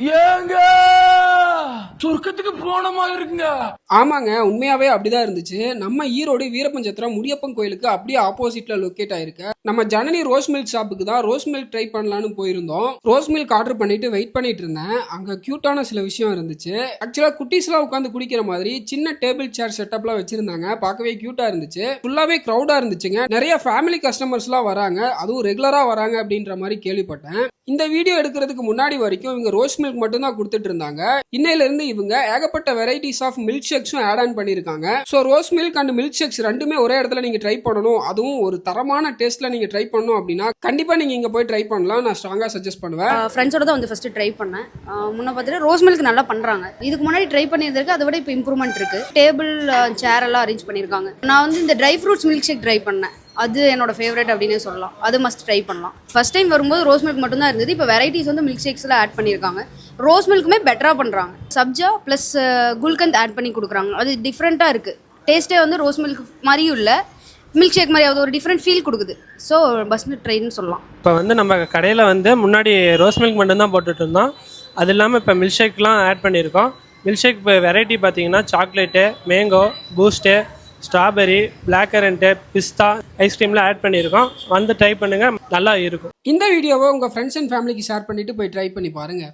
ஏங்க! சொர்க்கத்துக்கு போன மாதிரி இருக்குங்க. ஆமாங்க உண்மையாவே அப்படிதான் இருந்துச்சு. நம்ம ஈரோடு வீரபஞ்சத்திரம் முடியப்பன் கோயிலுக்கு அப்படியே ஆப்போசிட்ல லொக்கேட் ஆயிருக்க. நம்ம ஜனனி ரோஸ் மில்க் ஷாப்புக்கு தான் ரோஸ் மில்க் ட்ரை பண்ணலான்னு போயிருந்தோம். ரோஸ் மில்க் ஆர்டர் பண்ணிட்டு வெயிட் பண்ணிட்டு இருந்தேன். அங்க கியூட்டான சில விஷயம் இருந்துச்சு. ஆக்சுவலா குட்டீஸ்லாம் உட்காந்து குடிக்கிற மாதிரி சின்ன டேபிள் சேர் செட்டப்லாம் வச்சிருந்தாங்க. பார்க்கவே கியூட்டா இருந்துச்சு. ஃபுல்லாவே க்ரௌடா இருந்துச்சுங்க. நிறைய ஃபேமிலி கஸ்டமர்ஸ்லாம் வராங்க. அதுவும் ரெகுலரா வராங்க அப்படின்ற மாதிரி கேள்விப்பட்டேன். இந்த வீடியோ எடுக்கிறதுக்கு முன்னாடி வரைக்கும் இவங்க ரோஸ் மில்க் மட்டும் தான் கொடுத்துட்டு இருந்தாங்க. இன்னையில இருந்து இவங்க ஏகப்பட்ட வெரைட்டிஸ் ஆஃப் மில்க் ஷேக்ஸும் ஆட் ஆன் பண்ணிருக்காங்க so rose milk and milkshakes ரெண்டுமே ஒரே இடத்துல நீங்க ட்ரை பண்ணணும். அதுவும் ஒரு தரமான டேஸ்ட்ல நீங்க ட்ரை பண்ணணும் அப்படின்னா கண்டிப்பா நீங்க இங்க போய் ட்ரை பண்ணலாம். நான் ஸ்ட்ராங்கா சஜஸ்ட் பண்ணுவேன். ஃப்ரெண்ட்ஸோட தான் வந்து ஃபஸ்ட்டு ட்ரை பண்ணேன். முன்னே முன்ன பார்த்துட்டு ரோஸ் மில்க் நல்லா பண்ணுறாங்க இதுக்கு முன்னாடி ட்ரை பண்ணியிருந்திருக்கு. அதை விட இப்போ இம்ப்ரூவ்மெண்ட் இருக்குது டேபிள் சேர் எல்லாம் அரேஞ்ச் பண்ணியிருக்காங்க. நான் வந்து இந்த dry fruits milk shake try பண்ணேன். அது என்னோட ஃபேவரட் அப்படின்னே சொல்லலாம். அது மஸ்ட் ட்ரை பண்ணலாம். ஃபர்ஸ்ட் டைம் வரும்போது ரோஸ் மில்க் மட்டும் தான் இருந்தது. இப்போ வெரைட்டிஸ் வந்து மில்க் ஷேக்ஸில் ஆட் பண்ணியிருக்காங்க ரோஸ் மில்க்குமே பெட்டராக பண்ணுறாங்க சப்ஜா ப்ளஸ் குல்கந்த் ஆட் பண்ணி கொடுக்குறாங்க. அது டிஃப்ரெண்ட்டாக இருக்குது டேஸ்ட்டே வந்து ரோஸ் மில்க் மாதிரியும் இல்லை. மில்க் ஷேக் மாதிரி அது ஒரு டிஃப்ரெண்ட் ஃபீல் கொடுக்குது. ஸோ பஸ்ட் ட்ரைன்னு சொல்லலாம். இப்போ வந்து நம்ம கடையில் வந்து முன்னாடி ரோஸ் மில்க் மட்டும்தான் போட்டுட்டு இருந்தோம். அது இல்லாமல் இப்போ மில்க் ஷேக்லாம் ஆட் பண்ணியிருக்கோம். மில்க் ஷேக் இப்போ வெரைட்டி பார்த்தீங்கன்னா chocolate mango Boost strawberry black currant பிஸ்தா ஐஸ்கிரீம்லாம் ஆட் பண்ணியிருக்கோம். வந்து ட்ரை பண்ணுங்கள் நல்லா இருக்கும். இந்த வீடியோவை உங்கள் ஃப்ரெண்ட்ஸ் அண்ட் ஃபேமிலிக்கு ஷேர் பண்ணிவிட்டு போய் ட்ரை பண்ணி பாருங்கள்